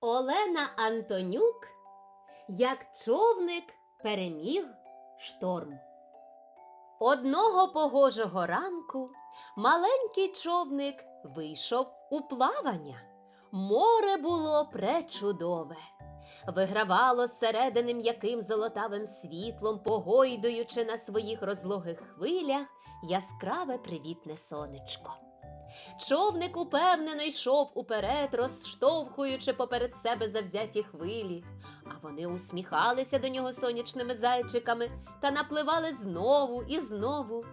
Олена Антонюк, як човник переміг шторм. Одного погожого ранку маленький човник вийшов у плавання. Море було пречудове. Вигравало зсередини м'яким золотавим світлом, погойдуючи на своїх розлогих хвилях яскраве привітне сонечко. Човник упевнено йшов уперед, розштовхуючи поперед себе завзяті хвилі, а вони усміхалися до нього сонячними зайчиками та напливали знову і знову.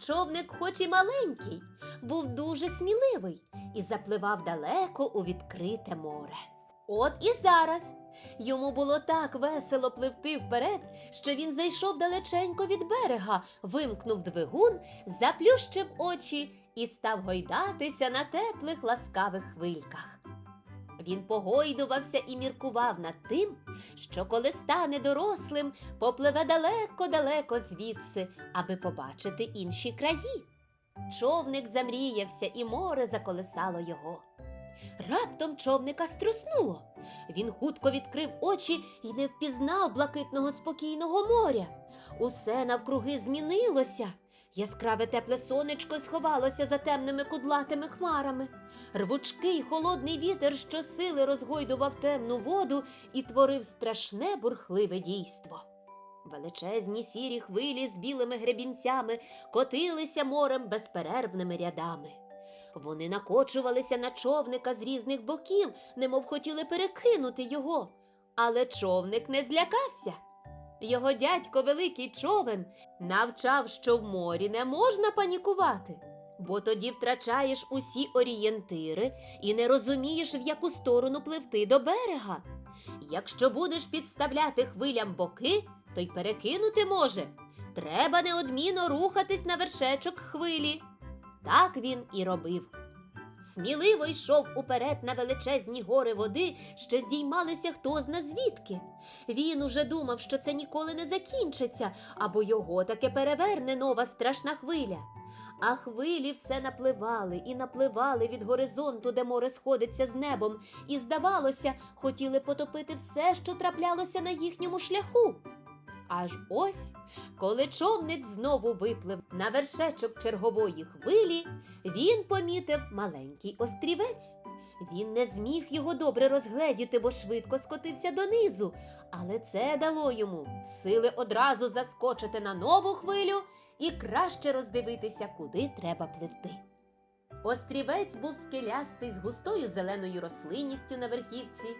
Човник, хоч і маленький, був дуже сміливий і запливав далеко у відкрите море. От і зараз йому було так весело пливти вперед, що він зайшов далеченько від берега, вимкнув двигун, заплющив очі і став гойдатися на теплих ласкавих хвильках. Він погойдувався і міркував над тим, що коли стане дорослим, попливе далеко-далеко звідси, аби побачити інші краї. Човник замріявся, і море заколисало його. Раптом човника струснуло. Він хутко відкрив очі і не впізнав блакитного спокійного моря. Усе навкруги змінилося. Яскраве тепле сонечко сховалося за темними кудлатими хмарами. Рвучкий холодний вітер щосили розгойдував темну воду і творив страшне бурхливе дійство. Величезні сірі хвилі з білими гребінцями котилися морем безперервними рядами. Вони накочувалися на човника з різних боків, немов хотіли перекинути його. Але човник не злякався. Його дядько великий човен навчав, що в морі не можна панікувати, бо тоді втрачаєш усі орієнтири і не розумієш, в яку сторону пливти до берега. Якщо будеш підставляти хвилям боки, то й перекинути може. Треба неодмінно рухатись на вершечок хвилі. Так він і робив. Сміливо йшов уперед на величезні гори води, що здіймалися хто зна звідки. Він уже думав, що це ніколи не закінчиться, або його таки переверне нова страшна хвиля. А хвилі все напливали і напливали від горизонту, де море сходиться з небом, і, здавалося, хотіли потопити все, що траплялося на їхньому шляху. Аж ось, коли човник знову виплив на вершечок чергової хвилі, він помітив маленький острівець. Він не зміг його добре розгледіти, бо швидко скотився донизу, але це дало йому сили одразу заскочити на нову хвилю і краще роздивитися, куди треба пливти. Острівець був скелястий з густою зеленою рослинністю на верхівці.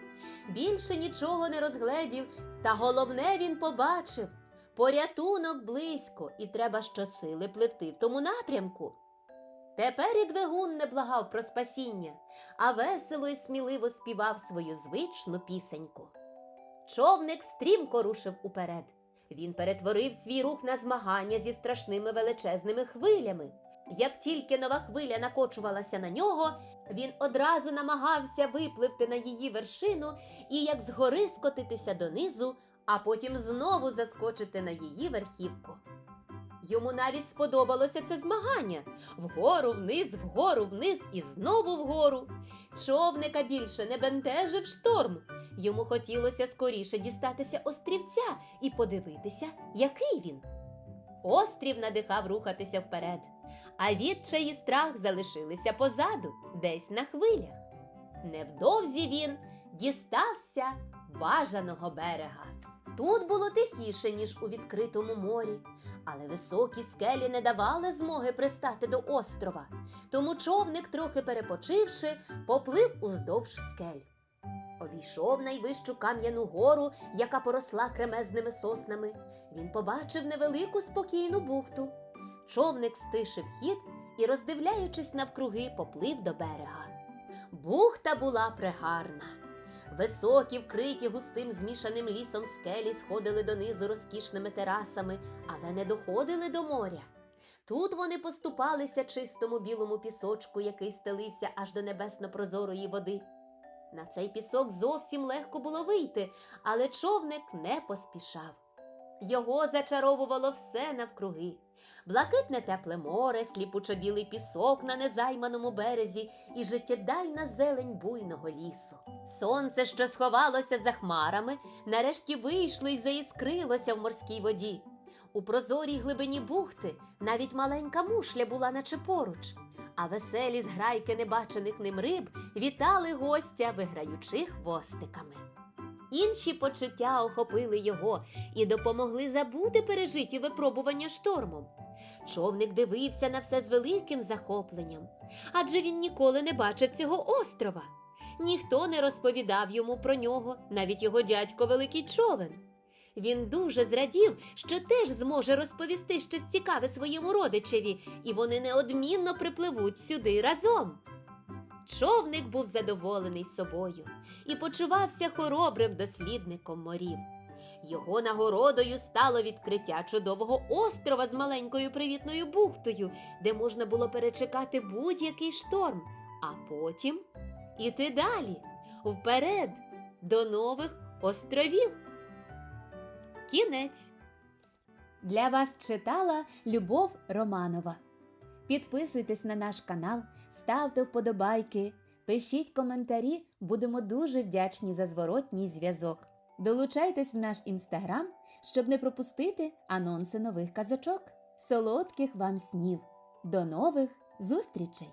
Більше нічого не розгледів, та головне він побачив порятунок близько, і треба щосили пливти в тому напрямку. Тепер і двигун не благав про спасіння, а весело і сміливо співав свою звичну пісеньку. Човник стрімко рушив уперед. Він перетворив свій рух на змагання зі страшними величезними хвилями. Як тільки нова хвиля накочувалася на нього, він одразу намагався випливти на її вершину і як згори скотитися донизу, а потім знову заскочити на її верхівку. Йому навіть сподобалося це змагання вгору, вниз, вгору, вниз і знову вгору. Човника більше не бентежив шторм. Йому хотілося скоріше дістатися острівця і подивитися, який він. Острів надихав рухатися вперед, а відчай і страх залишилися позаду, десь на хвилях. Невдовзі він дістався бажаного берега. Тут було тихіше, ніж у відкритому морі, але високі скелі не давали змоги пристати до острова, тому човник, трохи перепочивши, поплив уздовж скель. Обійшов найвищу кам'яну гору, яка поросла кремезними соснами. Він побачив невелику спокійну бухту. Човник стишив хід і, роздивляючись навкруги, поплив до берега. Бухта була прегарна. Високі, вкриті густим змішаним лісом скелі сходили донизу розкішними терасами, але не доходили до моря. Тут вони поступалися чистому білому пісочку, який стелився аж до небесно-прозорої води. На цей пісок зовсім легко було вийти, але човник не поспішав. Його зачаровувало все навкруги. Блакитне тепле море, сліпучо-білий пісок на незайманому березі і життєдайна зелень буйного лісу. Сонце, що сховалося за хмарами, нарешті вийшло і заіскрилося в морській воді. У прозорій глибині бухти навіть маленька мушля була наче поруч, а веселі зграйки небачених ним риб вітали гостя, виграючи хвостиками. Інші почуття охопили його і допомогли забути пережиті випробування штормом. Човник дивився на все з великим захопленням, адже він ніколи не бачив цього острова. Ніхто не розповідав йому про нього, навіть його дядько Великий човен. Він дуже зрадів, що теж зможе розповісти щось цікаве своєму родичеві, і вони неодмінно припливуть сюди разом. Човник був задоволений собою і почувався хоробрим дослідником морів. Його нагородою стало відкриття чудового острова з маленькою привітною бухтою, де можна було перечекати будь-який шторм, а потім іти далі, вперед, до нових островів. Кінець. Для вас читала Любов Романова. Підписуйтесь на наш канал, ставте вподобайки, пишіть коментарі, будемо дуже вдячні за зворотній зв'язок. Долучайтесь в наш інстаграм, щоб не пропустити анонси нових казочок. Солодких вам снів! До нових зустрічей!